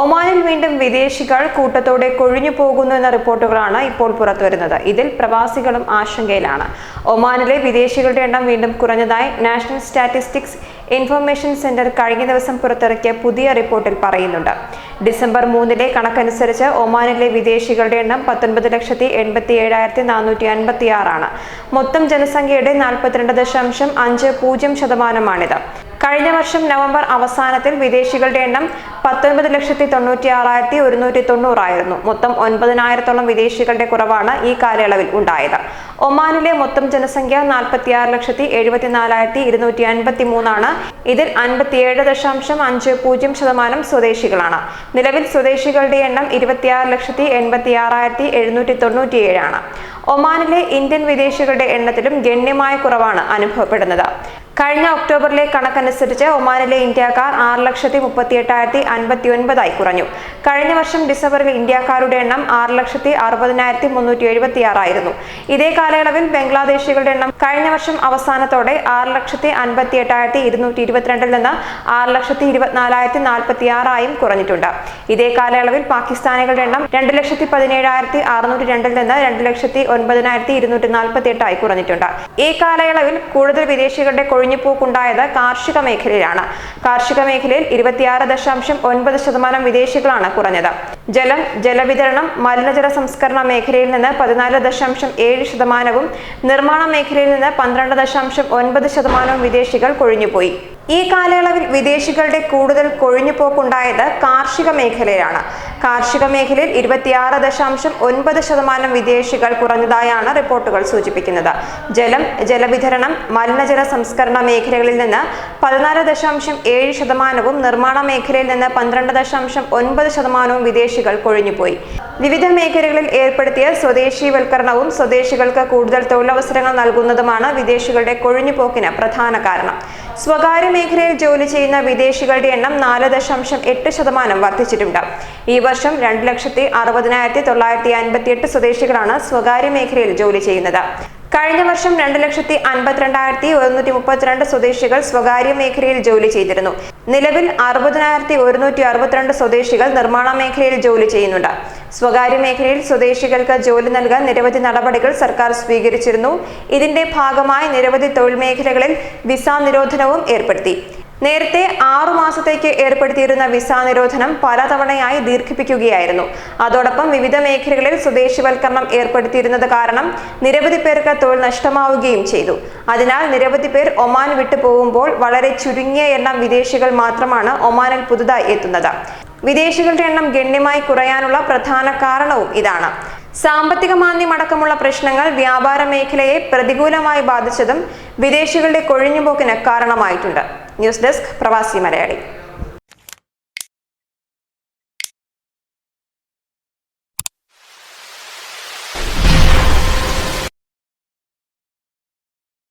ഒമാനിൽ വീണ്ടും വിദേശികൾ കൂട്ടത്തോടെ കൊഴിഞ്ഞു പോകുന്നു എന്ന റിപ്പോർട്ടുകളാണ് ഇപ്പോൾ പുറത്തുവരുന്നത്. ഇതിൽ പ്രവാസികളും ആശങ്കയിലാണ്. ഒമാനിലെ വിദേശികളുടെ എണ്ണം വീണ്ടും കുറഞ്ഞതായി നാഷണൽ സ്റ്റാറ്റിസ്റ്റിക്സ് ഇൻഫർമേഷൻ സെന്റർ കഴിഞ്ഞ ദിവസം പുറത്തിറക്കിയ പുതിയ റിപ്പോർട്ടിൽ പറയുന്നുണ്ട്. ഡിസംബർ മൂന്നിലെ കണക്കനുസരിച്ച് ഒമാനിലെ വിദേശികളുടെ എണ്ണം പത്തൊൻപത് ലക്ഷത്തി എൺപത്തി ഏഴായിരത്തി നാനൂറ്റി അൻപത്തി ആറാണ് മൊത്തം ജനസംഖ്യയുടെ നാൽപ്പത്തിരണ്ട് ദശാംശം അഞ്ച് പൂജ്യം ശതമാനമാണിത്. കഴിഞ്ഞ വർഷം നവംബർ അവസാനത്തിൽ വിദേശികളുടെ എണ്ണം പത്തൊൻപത് ലക്ഷത്തി തൊണ്ണൂറ്റി ആറായിരത്തി ഒരുന്നൂറ്റി തൊണ്ണൂറായിരുന്നു. മൊത്തം ഒൻപതിനായിരത്തോളം വിദേശികളുടെ കുറവാണ് ഈ കാലയളവിൽ ഉണ്ടായത്. ഒമാനിലെ മൊത്തം ജനസംഖ്യ നാൽപ്പത്തിയാറ് ലക്ഷത്തി എഴുപത്തിനാലായിരത്തി ഇരുന്നൂറ്റി അൻപത്തി മൂന്നാണ് ഇതിൽ അൻപത്തിയേഴ് ദശാംശം അഞ്ച് പൂജ്യം ശതമാനം സ്വദേശികളാണ്. നിലവിൽ സ്വദേശികളുടെ എണ്ണം ഇരുപത്തിയാറ് ലക്ഷത്തി എൺപത്തി ആറായിരത്തി എഴുന്നൂറ്റി തൊണ്ണൂറ്റിയേഴാണ്. ഒമാനിലെ ഇന്ത്യൻ വിദേശികളുടെ എണ്ണത്തിലും ഗണ്യമായ കുറവാണ് അനുഭവപ്പെടുന്നത്. കഴിഞ്ഞ ഒക്ടോബറിലെ കണക്കനുസരിച്ച് ഒമാനിലെ ഇന്ത്യക്കാർ ആറ് ലക്ഷത്തി മുപ്പത്തി എട്ടായിരത്തി അൻപത്തി ഒൻപതായി കുറഞ്ഞു. കഴിഞ്ഞ വർഷം ഡിസംബറിൽ ഇന്ത്യക്കാരുടെ എണ്ണം ആറ് ലക്ഷത്തി അറുപതിനായിരത്തി മുന്നൂറ്റി എഴുപത്തി ആറായിരുന്നു ഇതേ കാലയളവിൽ ബംഗ്ലാദേശികളുടെ എണ്ണം കഴിഞ്ഞ വർഷം അവസാനത്തോടെ ആറ് ലക്ഷത്തി അൻപത്തി എട്ടായിരത്തി ഇരുന്നൂറ്റി ഇരുപത്തിരണ്ടിൽ നിന്ന് ആറ് ലക്ഷത്തി ഇരുപത്തിനാലായിരത്തി നാൽപ്പത്തി ആറായും കുറഞ്ഞിട്ടുണ്ട്. ഇതേ കാലയളവിൽ പാകിസ്ഥാനികളുടെ എണ്ണം രണ്ട് ലക്ഷത്തി പതിനേഴായിരത്തി അറുന്നൂറ്റി രണ്ടിൽ നിന്ന് രണ്ട് ലക്ഷത്തി ഒൻപതിനായിരത്തി ഇരുന്നൂറ്റി നാൽപ്പത്തി എട്ടായി കുറഞ്ഞിട്ടുണ്ട്. ഈ കാലയളവിൽ കൂടുതൽ വിദേശികളുടെ കൊഴിഞ്ഞുപോക്കുണ്ടായത് കാർഷിക മേഖലയിലാണ്. കാർഷിക മേഖലയിൽ ഇരുപത്തിയാറ് ദശാംശം ഒൻപത് ശതമാനം വിദേശികളാണ് കുറഞ്ഞത്. ജലം ജലവിതരണം മലിനജല സംസ്കരണ മേഖലയിൽ നിന്ന് പതിനാല് ദശാംശം ഏഴ് ശതമാനവും നിർമ്മാണ മേഖലയിൽ നിന്ന് പന്ത്രണ്ട് ദശാംശം ഒൻപത് ശതമാനവും വിദേശികൾ കൊഴിഞ്ഞുപോയി. ഈ കാലയളവിൽ വിദേശികളുടെ കൂടുതൽ കൊഴിഞ്ഞുപോക്കുണ്ടായത് കാർഷിക മേഖലയിലാണ്. കാർഷിക മേഖലയിൽ ഇരുപത്തിയാറ് ദശാംശം ഒൻപത് ശതമാനം വിദേശികൾ കുറഞ്ഞതായാണ് റിപ്പോർട്ടുകൾ സൂചിപ്പിക്കുന്നത്. ജലം ജലവിതരണം മലിനജല സംസ്കരണ മേഖലകളിൽ നിന്ന് പതിനാല് ദശാംശം ഏഴ് ശതമാനവും നിർമ്മാണ മേഖലയിൽ നിന്ന് പന്ത്രണ്ട് ദശാംശം ഒൻപത് ശതമാനവും വിദേശികൾ കൊഴിഞ്ഞുപോയി. വിവിധ മേഖലകളിൽ ഏർപ്പെടുത്തിയ സ്വദേശീവൽക്കരണവും സ്വദേശികൾക്ക് കൂടുതൽ തൊഴിലവസരങ്ങൾ നൽകുന്നതുമാണ് വിദേശികളുടെ കൊഴിഞ്ഞുപോക്കിന് പ്രധാന കാരണം. സ്വകാര്യ മേഖലയിൽ ജോലി ചെയ്യുന്ന വിദേശികളുടെ എണ്ണം നാല് ദശാംശം എട്ട് ശതമാനം വർദ്ധിച്ചിട്ടുണ്ട്. ഈ വർഷം രണ്ട് ലക്ഷത്തി അറുപതിനായിരത്തി തൊള്ളായിരത്തി അൻപത്തി എട്ട് സ്വദേശികളാണ് സ്വകാര്യ മേഖലയിൽ ജോലി ചെയ്യുന്നത്. കഴിഞ്ഞ വർഷം രണ്ട് ലക്ഷത്തി അൻപത്തിരണ്ടായിരത്തി ഒരുന്നൂറ്റി മുപ്പത്തിരണ്ട് സ്വദേശികൾ സ്വകാര്യ മേഖലയിൽ ജോലി ചെയ്തിരുന്നു. നിലവിൽ അറുപതിനായിരത്തി ഒരുന്നൂറ്റി അറുപത്തിരണ്ട് സ്വദേശികൾ നിർമ്മാണ മേഖലയിൽ ജോലി ചെയ്യുന്നുണ്ട്. സ്വകാര്യ മേഖലയിൽ സ്വദേശികൾക്ക് ജോലി നൽകാൻ നിരവധി നടപടികൾ സർക്കാർ സ്വീകരിച്ചിരുന്നു. ഇതിന്റെ ഭാഗമായി നിരവധി തൊഴിൽ മേഖലകളിൽ വിസ നിരോധനവും ഏർപ്പെടുത്തി. നേരത്തെ ആറു മാസത്തേക്ക് ഏർപ്പെടുത്തിയിരുന്ന വിസ നിരോധനം പലതവണയായി ദീർഘിപ്പിക്കുകയായിരുന്നു. അതോടൊപ്പം വിവിധ മേഖലകളിൽ സ്വദേശിവൽക്കരണം ഏർപ്പെടുത്തിയിരുന്നത് കാരണം നിരവധി പേർക്ക് തൊഴിൽ നഷ്ടമാവുകയും ചെയ്തു. അതിനാൽ നിരവധി പേർ ഒമാൻ വിട്ടു പോകുമ്പോൾ വളരെ ചുരുങ്ങിയ എണ്ണം വിദേശികൾ മാത്രമാണ് ഒമാനിൽ പുതുതായി എത്തുന്നത്. വിദേശികളുടെ എണ്ണം ഗണ്യമായി കുറയാനുള്ള പ്രധാന കാരണവും ഇതാണ്. സാമ്പത്തിക മാന്ദ്യം അടക്കമുള്ള പ്രശ്നങ്ങൾ വ്യാപാര മേഖലയെ പ്രതികൂലമായി ബാധിച്ചതും വിദേശികളുടെ കൊഴിഞ്ഞുപോക്കിന് കാരണമായിട്ടുണ്ട്. ന്യൂസ് ഡെസ്ക് പ്രവാസി മലയാളി.